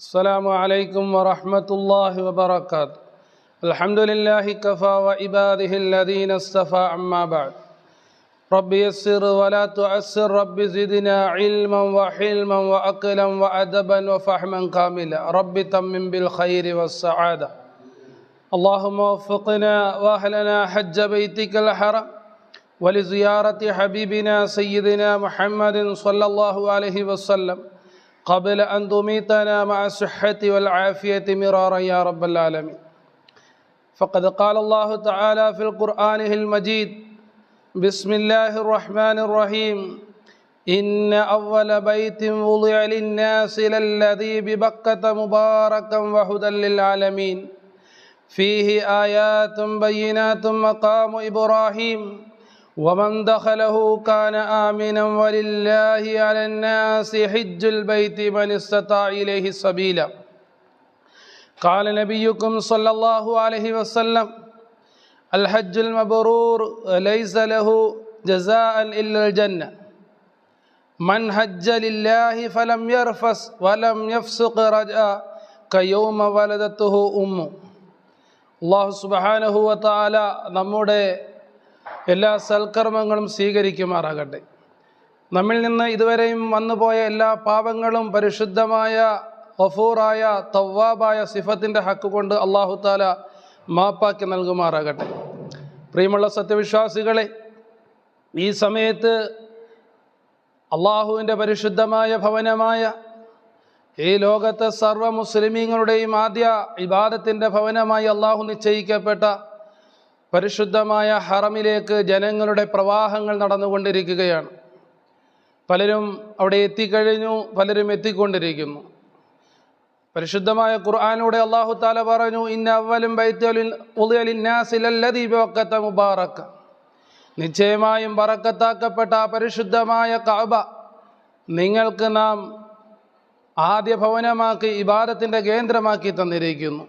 السلام عليكم ورحمة الله وبركاته. الحمد لله كفى وعباده الذين اصطفى أما بعد. رب يسر ولا تعسر رب زدنا علما وحلما وأقلا وأدبا وفهما كاملا. رب تمم بالخير والسعادة. اللهم وفقنا وأهلنا حج بيتك الحرم ولزيارة حبيبنا سيدنا محمد صلى الله عليه وسلم. قبل أن تميتنا مع الصحة والعافية مرارا يا رب العالمين. فقد قال الله تعالى في القرآن المجيد بسم الله الرحمن الرحيم. إن أول بيت وضع للناس للذي ببكة مباركا وهدى للعالمين. فيه آيات بينات مقام إبراهيم. ومن دخله كان آمنا ولله على الناس حج البيت من استطاع إليه سبيلا قال نبيكم صلى الله عليه وسلم الحج المبرور ليس له جزاء إلا الجنة من حج لله فلم يرفس ولم يفسق رجاء كيوم ولدته أمه അള്ളാഹു സുബാനഹുവ താല നമ്മുടെ എല്ലാ സൽക്കർമ്മങ്ങളും സ്വീകരിക്കുമാറാകട്ടെ. നമ്മിൽ നിന്ന് ഇതുവരെയും വന്നുപോയ എല്ലാ പാപങ്ങളും പരിശുദ്ധമായ വഫൂറായ തവ്വാബായ സിഫത്തിന്റെ ഹക്ക് കൊണ്ട് അള്ളാഹു താല മാപ്പാക്കി നൽകുമാറാകട്ടെ. പ്രിയമുള്ള സത്യവിശ്വാസികളെ ഈ സമയത്ത് അള്ളാഹുവിന്റെ പരിശുദ്ധമായ ഭവനമായ ഈ ലോകത്തെ സർവ മുസ്ലിമീങ്ങളുടെയും ആദ്യ ഇബാദത്തിന്റെ ഭവനമായി അള്ളാഹു നിശ്ചയിക്കപ്പെട്ട പരിശുദ്ധമായ ഹറമിലേക്ക് ജനങ്ങളുടെ പ്രവാഹങ്ങൾ നടന്നുകൊണ്ടിരിക്കുകയാണ്. പലരും അവിടെ എത്തിക്കഴിഞ്ഞു പലരും എത്തിക്കൊണ്ടിരിക്കുന്നു. പരിശുദ്ധമായ ഖുർആാനൂടെ അള്ളാഹു താല പറഞ്ഞു ഇന്ന അവലും ബൈത്തലിന്നാസിലല്ലദീപക്കത്ത മുബാറക്ക. നിശ്ചയമായും പറക്കത്താക്കപ്പെട്ട ആ പരിശുദ്ധമായ കഅബ നിങ്ങൾക്ക് നാം ആദ്യ ഭവനമാക്കി ഇബാദത്തിന്റെ കേന്ദ്രമാക്കി തന്നിരിക്കുന്നു.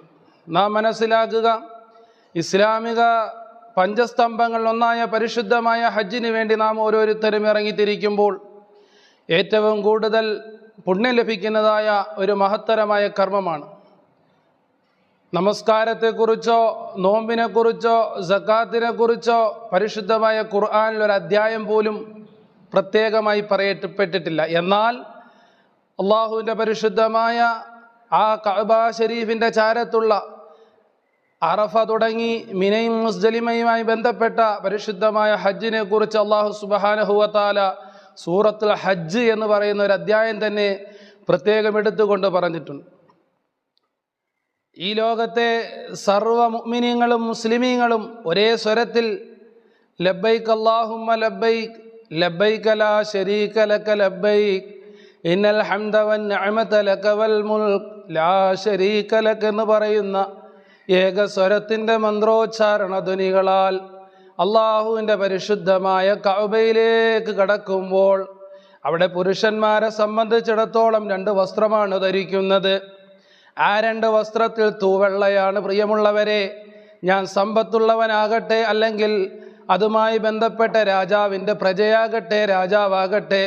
നാം മനസ്സിലാക്കുക ഇസ്ലാമിക പഞ്ചസ്തംഭങ്ങളിലൊന്നായ പരിശുദ്ധമായ ഹജ്ജിന് വേണ്ടി നാം ഓരോരുത്തരും ഇറങ്ങിത്തിരിക്കുമ്പോൾ ഏറ്റവും കൂടുതൽ പുണ്യം ലഭിക്കുന്നതായ ഒരു മഹത്തരമായ കർമ്മമാണ്. നമസ്കാരത്തെക്കുറിച്ചോ നോമ്പിനെക്കുറിച്ചോ സക്കാത്തിനെക്കുറിച്ചോ പരിശുദ്ധമായ ഖുർആാനിൽ ഒരു അധ്യായം പോലും പ്രത്യേകമായി പറയപ്പെട്ടിട്ടില്ല. എന്നാൽ അള്ളാഹുവിന്റെ പരിശുദ്ധമായ ആ കഅബ ഷരീഫിന്റെ ചാരത്തുള്ള അറഫ തുടങ്ങി മിനയും മുസ്ജലിമയുമായി ബന്ധപ്പെട്ട പരിശുദ്ധമായ ഹജ്ജിനെ കുറിച്ച് അള്ളാഹു സുബാനഹുവത്താല സൂറത്തുൽ ഹജ്ജ് എന്ന് പറയുന്ന ഒരു അധ്യായം തന്നെ പ്രത്യേകം എടുത്തുകൊണ്ട് പറഞ്ഞിട്ടുണ്ട്. ഈ ലോകത്തെ സർവ മുഅ്മിനീങ്ങളും മുസ്ലിമീങ്ങളും ഒരേ സ്വരത്തിൽ ലബ്ബൈക്ക് അല്ലാഹുമ്മ ലബ്ബൈക്ക് ലബൈക്കല ലാ ശരീക ലക ലബ്ബൈക്ക് ഇന്നൽ ഹംദവൻ നിഅമത ലക വൽ മുൽക്ക് ലാ ശരീക ലക എന്ന് പറയുന്ന ഏക സ്വരത്തിന്റെ മന്ത്രോച്ചാരണ ധ്വനികളാൽ അള്ളാഹുവിന്റെ പരിശുദ്ധമായ കഅബയിലേക്ക് കടക്കുമ്പോൾ അവിടെ പുരുഷന്മാരെ സംബന്ധിച്ചിടത്തോളം രണ്ട് വസ്ത്രമാണ് ധരിക്കുന്നത്. ആ രണ്ട് വസ്ത്രത്തിൽ തൂവെള്ളയാണ്. പ്രിയമുള്ളവരെ ഞാൻ സമ്പത്തുള്ളവനാകട്ടെ അല്ലെങ്കിൽ അതുമായി ബന്ധപ്പെട്ട രാജാവിന്റെ പ്രജയാകട്ടെ രാജാവാകട്ടെ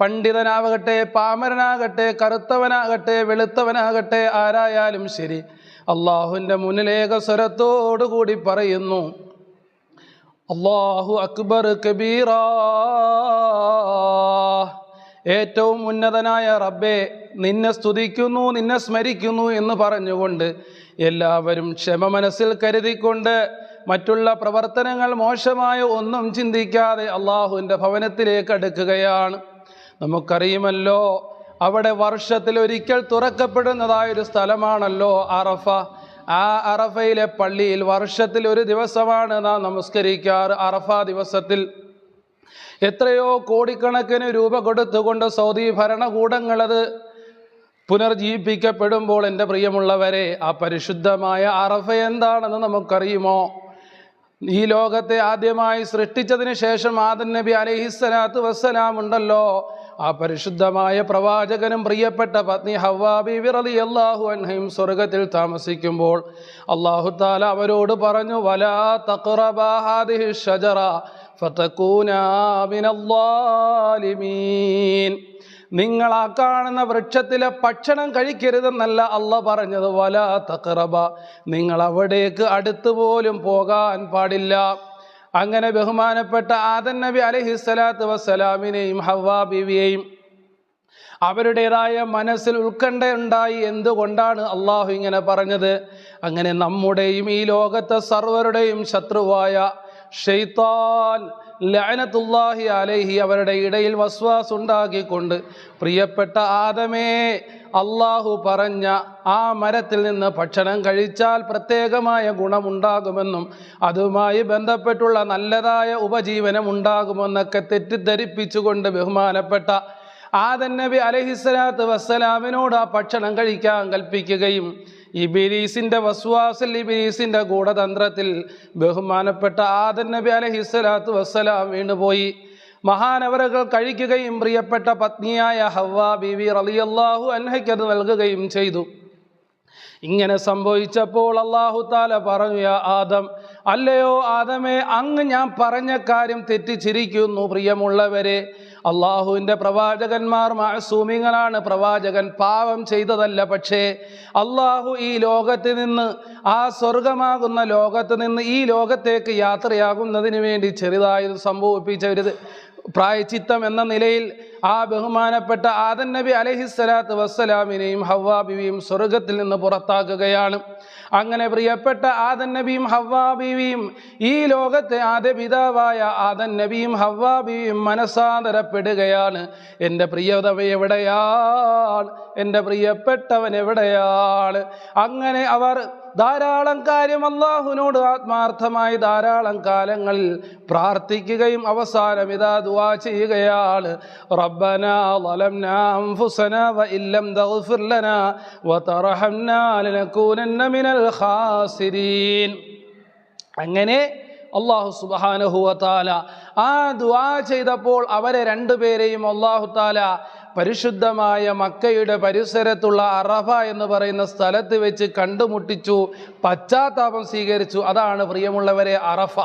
പണ്ഡിതനാവട്ടെ പാമരനാകട്ടെ കറുത്തവനാകട്ടെ വെളുത്തവനാകട്ടെ ആരായാലും ശരി അള്ളാഹുവിന്റെ മുന്നിലേക സ്വരത്തോടു കൂടി പറയുന്നു. അള്ളാഹു അക്ബർ കബീറ. ഏറ്റവും ഉന്നതനായ റബ്ബെ നിന്നെ സ്തുതിക്കുന്നു നിന്നെ സ്മരിക്കുന്നു എന്ന് പറഞ്ഞുകൊണ്ട് എല്ലാവരും ക്ഷമ മനസ്സിൽ കരുതിക്കൊണ്ട് മറ്റുള്ള പ്രവർത്തനങ്ങൾ മോശമായ ഒന്നും ചിന്തിക്കാതെ അള്ളാഹുവിന്റെ ഭവനത്തിലേക്ക് അടുക്കുകയാണ്. നമുക്കറിയുമല്ലോ അവിടെ വർഷത്തിൽ ഒരിക്കൽ തുറക്കപ്പെടുന്നതായൊരു സ്ഥലമാണല്ലോ അറഫ. ആ അറഫയിലെ പള്ളിയിൽ വർഷത്തിൽ ഒരു ദിവസമാണ് നാം നമസ്കരിക്കാറ് അറഫ ദിവസത്തിൽ. എത്രയോ കോടിക്കണക്കിന് രൂപ കൊടുത്തുകൊണ്ട് സൗദി ഭരണകൂടങ്ങളത് പുനർജീവിപ്പിക്കപ്പെടുമ്പോൾ എന്റെ പ്രിയമുള്ളവരെ ആ പരിശുദ്ധമായ അറഫ എന്താണെന്ന് നമുക്കറിയുമോ? ഈ ലോകത്തെ ആദ്യമായി സൃഷ്ടിച്ചതിന് ശേഷം ആദൻ നബി അലഹിസ്സലാത്തു വസ്സലാം ഉണ്ടല്ലോ ആ പരിശുദ്ധമായ പ്രവാചകനും പ്രിയപ്പെട്ട പത്നി ഹവാബി വിറലി അള്ളാഹു അൻഹയും സ്വർഗത്തിൽ താമസിക്കുമ്പോൾ അള്ളാഹു താല അവരോട് പറഞ്ഞു വലാ തഖറബാഹാദിഹി ഷജറ നിങ്ങൾ ആ കാണുന്ന വൃക്ഷത്തിലെ ഭക്ഷണം കഴിക്കരുതെന്നല്ല അല്ല പറഞ്ഞത്. വല തക്കറബ നിങ്ങൾ അവിടേക്ക് അടുത്തുപോലും പോകാൻ പാടില്ല. അങ്ങനെ ബഹുമാനപ്പെട്ട ആദൻ നബി അലഹിസ്സലാത്തു വസ്സലാമിനെയും ഹവ്വാ ബീവിയെയും അവരുടേതായ മനസ്സിൽ ഉത്കണ്ഠയുണ്ടായി എന്തുകൊണ്ടാണ് അള്ളാഹു ഇങ്ങനെ പറഞ്ഞത്? അങ്ങനെ നമ്മുടെയും ഈ ലോകത്തെ സർവരുടെയും ശത്രുവായ ഷെയ്ത്താൻ ലഅനത്തുല്ലാഹി അലൈഹി അവരുടെ ഇടയിൽ വസ്വാസ് ഉണ്ടാക്കിക്കൊണ്ട് പ്രിയപ്പെട്ട ആദമേ അള്ളാഹു പറഞ്ഞ ആ മരത്തിൽ നിന്ന് ഭക്ഷണം കഴിച്ചാൽ പ്രത്യേകമായ ഗുണമുണ്ടാകുമെന്നും അതുമായി ബന്ധപ്പെട്ടുള്ള നല്ലതായ ഉപജീവനം ഉണ്ടാകുമെന്നൊക്കെ തെറ്റിദ്ധരിപ്പിച്ചുകൊണ്ട് ബഹുമാനപ്പെട്ട ആദൻ നബി അലഹിസ്സലാത്ത് വസ്സലാമിനോട് ആ ഭക്ഷണം കഴിക്കാൻ കൽപ്പിക്കുകയും ഇബിലീസിന്റെ വസ്വാസിൽ ഇബിലീസിന്റെ ഗൂഢതന്ത്രത്തിൽ ബഹുമാനപ്പെട്ട ആദൻ നബി അലഹിസ്സലാത്ത് വസ്സലാം വീണുപോയി. മഹാനവരകൾ കഴിക്കുകയും പ്രിയപ്പെട്ട പത്നിയായ ഹവ്വ ബിവി റളിയല്ലാഹു അൻഹയ്ക്കത് നൽകുകയും ചെയ്തു. ഇങ്ങനെ സംഭവിച്ചപ്പോൾ അള്ളാഹു താല പറഞ്ഞു ആദം അല്ലയോ ആദമേ അങ്ങ് ഞാൻ പറഞ്ഞ കാര്യം തെറ്റിച്ചിരിക്കുന്നു പ്രിയമുള്ളവരെ. അള്ളാഹുവിന്റെ പ്രവാചകന്മാർ മാസൂമിങ്ങളാണ് പ്രവാചകൻ പാവം ചെയ്തതല്ല. പക്ഷേ അള്ളാഹു ഈ ലോകത്ത് നിന്ന് ആ സ്വർഗമാകുന്ന ലോകത്ത് നിന്ന് ഈ ലോകത്തേക്ക് യാത്രയാകുന്നതിന് വേണ്ടി ചെറുതായത് സംഭവിപ്പിച്ച ഒരു പ്രായച്ചിത്തം എന്ന നിലയിൽ ആ ബഹുമാനപ്പെട്ട ആദൻ നബി അലഹിസ്സലാത്ത് വസ്സലാമിനെയും ഹവ്വാ ബിവിയും സ്വർഗത്തിൽ നിന്ന് പുറത്താക്കുകയാണ്. അങ്ങനെ പ്രിയപ്പെട്ട ആദൻ നബിയും ഹവ്വാ ബിവിയും ഈ ലോകത്തെ ആദ്യ പിതാവായ ആദൻ നബിയും ഹവ്വാ ബിവിയും മനസാന്തരപ്പെടുകയാണ് എന്റെ പ്രിയതവ എവിടെയാണ്? എന്റെ പ്രിയപ്പെട്ടവൻ എവിടെയാണ്? അങ്ങനെ അവർ ധാരാളം കാര്യം അള്ളാഹുവിനോട് ആത്മാർത്ഥമായി ധാരാളം കാലങ്ങളിൽ പ്രാർത്ഥിക്കുകയും അവസാനം ഇതാ ദുവാ ചെയ്യുകയാണ് റബ്ബന ظلمنا أنفسنا وإن لم تغفر لنا وترحمنا لنكونن من الخاسرين അങ്ങനെ അള്ളാഹു സുബാനഹുവ താല ആ ദുആ ചെയ്തപ്പോൾ അവരെ രണ്ടുപേരെയും അള്ളാഹു താല പരിശുദ്ധമായ മക്കയുടെ പരിസരത്തുള്ള അറഫ എന്ന് പറയുന്ന സ്ഥലത്ത് വെച്ച് കണ്ടുമുട്ടിച്ചു പശ്ചാത്താപം സ്വീകരിച്ചു. അതാണ് പ്രിയമുള്ളവരെ അറഫ.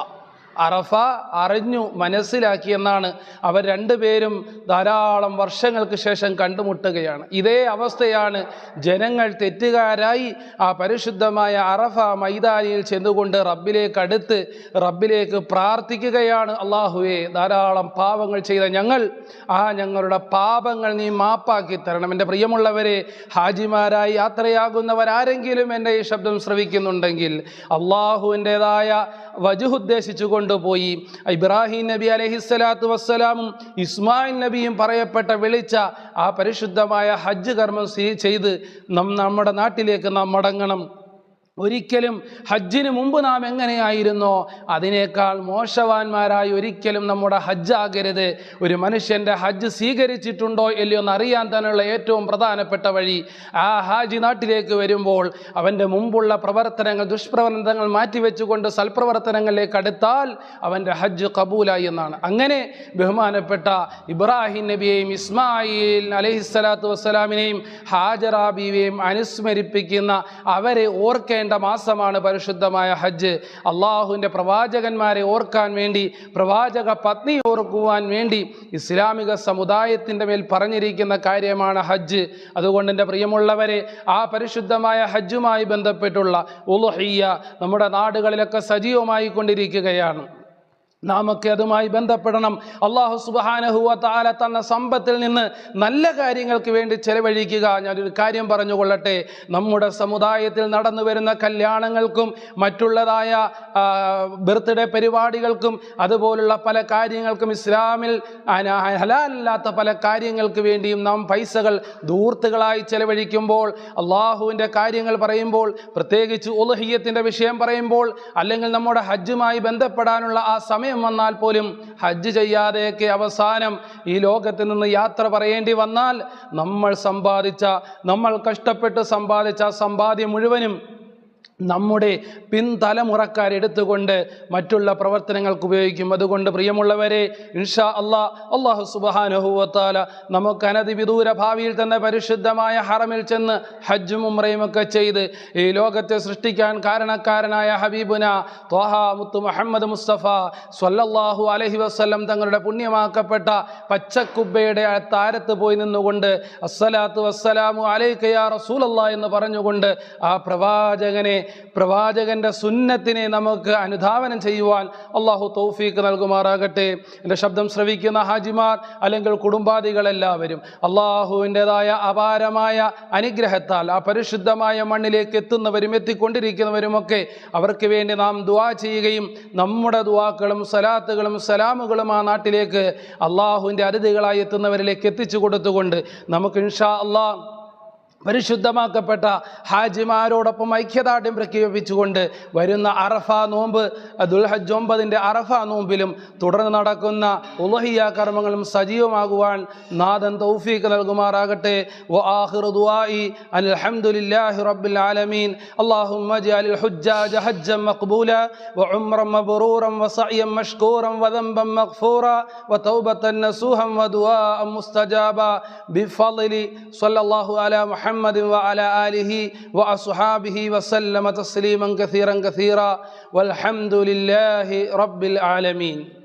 അറഫ അറിഞ്ഞു മനസ്സിലാക്കി എന്നാണ് അവർ രണ്ടുപേരും ധാരാളം വർഷങ്ങൾക്ക് ശേഷം കണ്ടുമുട്ടുകയാണ്. ഇതേ അവസ്ഥയാണ് ജനങ്ങൾ തെറ്റുകാരായി ആ പരിശുദ്ധമായ അറഫ മൈതാനിയിൽ ചെന്നുകൊണ്ട് റബ്ബിലേക്ക് അടുത്ത് റബ്ബിലേക്ക് പ്രാർത്ഥിക്കുകയാണ്. അള്ളാഹുവെ ധാരാളം പാപങ്ങൾ ചെയ്ത ഞങ്ങൾ ആ ഞങ്ങളുടെ പാപങ്ങൾ നീ മാപ്പാക്കി തരണം. എന്റെ പ്രിയമുള്ളവരെ ഹാജിമാരായി യാത്രയാകുന്നവരാരെങ്കിലും എന്റെ ഈ ശബ്ദം ശ്രവിക്കുന്നുണ്ടെങ്കിൽ അള്ളാഹുവിന്റെതായ വജുഹുദ്ദേശിച്ചു കൊണ്ടുപോയി. ഇബ്രാഹിം നബി അലഹിസ്സലാത്തു വസ്സലാമും ഇസ്മായിൽ നബിയും പറയപ്പെട്ട വിളിച്ച ആ പരിശുദ്ധമായ ഹജ്ജ് കർമ്മം ചെയ്ത് നം നമ്മുടെ നാട്ടിലേക്ക് നാം മടങ്ങണം. ഒരിക്കലും ഹജ്ജിന് മുമ്പ് നാം എങ്ങനെയായിരുന്നോ അതിനേക്കാൾ മോശവാന്മാരായി ഒരിക്കലും നമ്മുടെ ഹജ്ജാകരുത് ഒരു മനുഷ്യന്റെ ഹജ്ജ് സ്വീകരിച്ചിട്ടുണ്ടോ ഇല്ലയോ എന്ന് അറിയാൻ തന്നെയുള്ള ഏറ്റവും പ്രധാനപ്പെട്ട വഴി ആ ഹാജി നാട്ടിലേക്ക് വരുമ്പോൾ അവന്റെ മുമ്പുള്ള പ്രവർത്തനങ്ങൾ ദുഷ്പ്രവർത്തനങ്ങൾ മാറ്റിവെച്ചുകൊണ്ട് സൽപ്രവർത്തനങ്ങളിലേക്ക് അടുത്താൽ അവന്റെ ഹജ്ജ് കബൂലായി എന്നാണ്. അങ്ങനെ ബഹുമാനപ്പെട്ട ഇബ്രാഹിം നബിയെയും ഇസ്മായിൽ അലഹിസ്സലാത്തു വസ്സലാമിനെയും ഹാജറാബിയെയും അനുസ്മരിപ്പിക്കുന്ന അവരെ ഓർക്കേണ്ട മാസമാണ് പരിശുദ്ധമായ ഹജ്ജ്. അള്ളാഹുവിന്റെ പ്രവാചകന്മാരെ ഓർക്കാൻ വേണ്ടി പ്രവാചക പത്നി ഓർക്കുവാൻ വേണ്ടി ഇസ്ലാമിക സമുദായത്തിന്റെ മേൽ പറഞ്ഞിരിക്കുന്ന കാര്യമാണ് ഹജ്ജ്. അതുകൊണ്ട് എന്റെ പ്രിയമുള്ളവരെ ആ പരിശുദ്ധമായ ഹജ്ജുമായി ബന്ധപ്പെട്ടുള്ള ഉലുഹയ്യ നമ്മുടെ നാടുകളിലൊക്കെ സജീവമായി കൊണ്ടിരിക്കുകയാണ്. നാമൊക്കെ അതുമായി ബന്ധപ്പെടണം. അള്ളാഹു സുബാനഹുവ താല തന്ന സമ്പത്തിൽ നിന്ന് നല്ല കാര്യങ്ങൾക്ക് വേണ്ടി ചെലവഴിക്കുക. ഞാനൊരു കാര്യം പറഞ്ഞുകൊള്ളട്ടെ. നമ്മുടെ സമുദായത്തിൽ നടന്നു വരുന്ന കല്യാണങ്ങൾക്കും മറ്റുള്ളതായ ബർത്ത്ഡേ പരിപാടികൾക്കും അതുപോലുള്ള പല കാര്യങ്ങൾക്കും ഇസ്ലാമിൽ ഹലാലല്ലാത്ത പല കാര്യങ്ങൾക്ക് വേണ്ടിയും നാം പൈസകൾ ദൂർത്തുകളായി ചെലവഴിക്കുമ്പോൾ അള്ളാഹുവിന്റെ കാര്യങ്ങൾ പറയുമ്പോൾ പ്രത്യേകിച്ച് ഉലഹിയത്തിന്റെ വിഷയം പറയുമ്പോൾ അല്ലെങ്കിൽ നമ്മുടെ ഹജ്ജുമായി ബന്ധപ്പെടാനുള്ള ആ സമയം വന്നാൽ പോലും ഹജ്ജ് ചെയ്യാതെയൊക്കെ അവസാനം ഈ ലോകത്ത് നിന്ന് യാത്ര പറയേണ്ടി വന്നാൽ നമ്മൾ സമ്പാദിച്ച നമ്മൾ കഷ്ടപ്പെട്ട് സമ്പാദിച്ച സമ്പാദ്യം മുഴുവനും നമ്മുടെ പിൻതലമുറക്കാർ എടുത്തുകൊണ്ട് മറ്റുള്ള പ്രവർത്തനങ്ങൾക്ക് ഉപയോഗിക്കും. അതുകൊണ്ട് പ്രിയമുള്ളവരെ ഇൻഷാ അള്ളാ അള്ളാഹു സുബാനുഹൂവത്താല നമുക്ക് അനധിവിദൂര ഭാവിയിൽ തന്നെ പരിശുദ്ധമായ ഹറമിൽ ചെന്ന് ഹജ്ജും ഉമ്രയും ഒക്കെ ചെയ്ത് ഈ ലോകത്തെ സൃഷ്ടിക്കാൻ കാരണക്കാരനായ ഹബീബുന ത്വാഹ മുത്തു മുഹമ്മദ് മുസ്തഫ സൊല്ലാഹു അലഹി വസ്ലം തങ്ങളുടെ പുണ്യമാക്കപ്പെട്ട പച്ചക്കുബ്ബയുടെ താരത്ത് പോയി നിന്നുകൊണ്ട് അസ്സലാത്തു വസ്സലാമു അലൈക്കയാ റസൂലല്ലാ എന്ന് പറഞ്ഞുകൊണ്ട് ആ പ്രവാചകനെ പ്രവാചകന്റെ സുന്നത്തിനെ നമുക്ക് അനുധാവനം ചെയ്യുവാൻ അള്ളാഹു തൗഫീക്ക് നൽകുമാറാകട്ടെ. എന്റെ ശബ്ദം ശ്രവിക്കുന്ന ഹാജിമാർ അല്ലെങ്കിൽ കുടുംബാദികളെല്ലാവരും അള്ളാഹുവിന്റെതായ അപാരമായ അനുഗ്രഹത്താൽ ആ പരിശുദ്ധമായ മണ്ണിലേക്ക് എത്തുന്നവരും എത്തിക്കൊണ്ടിരിക്കുന്നവരുമൊക്കെ അവർക്ക് വേണ്ടി നാം ദുവാ ചെയ്യുകയും നമ്മുടെ ദുവാക്കളും സലാത്തുകളും സലാമുകളും ആ നാട്ടിലേക്ക് അള്ളാഹുവിന്റെ അതിഥികളായി എത്തുന്നവരിലേക്ക് എത്തിച്ചു കൊടുത്തുകൊണ്ട് നമുക്ക് ഇൻഷാ അള്ളാഹ് പരിശുദ്ധമാക്കപ്പെട്ട ഹാജിമാരോടൊപ്പം ഐക്യദാർഢ്യം പ്രഖ്യാപിച്ചുകൊണ്ട് വരുന്ന അറഫ നോമ്പ് ദുൽഹജ് ഒമ്പതിന്റെ അറഫ നോമ്പിലും തുടർന്ന് നടക്കുന്ന ഉലഹിയ കർമ്മങ്ങളും സജീവമാകുവാൻ നാഥൻ തൗഫീഖ് നൽകുമാറാകട്ടെ. വ ആഹിർ ദുആഇ അൽഹംദുലില്ലാഹി റബ്ബിൽ ആലമീൻ. അല്ലാഹുമ്മ ജഅലിൽ ഹുജ്ജാജ ഹജ്ജൻ മഖ്ബൂല വ ഉംറൻ മബ്റൂറൻ വ സഅയൻ മഷ്കൂറൻ വ ദംബൻ മഗ്ഫൂറ വ തൗബതൻ നസൂഹൻ വ ദുആഅൻ മുസ്തജാബ. ബിഫളി സ്വല്ലല്ലാഹു അലാ മുഹമ്മദ് محمد وعلى آله وأصحابه وسلم تسليما كثيرا كثيرا والحمد لله رب العالمين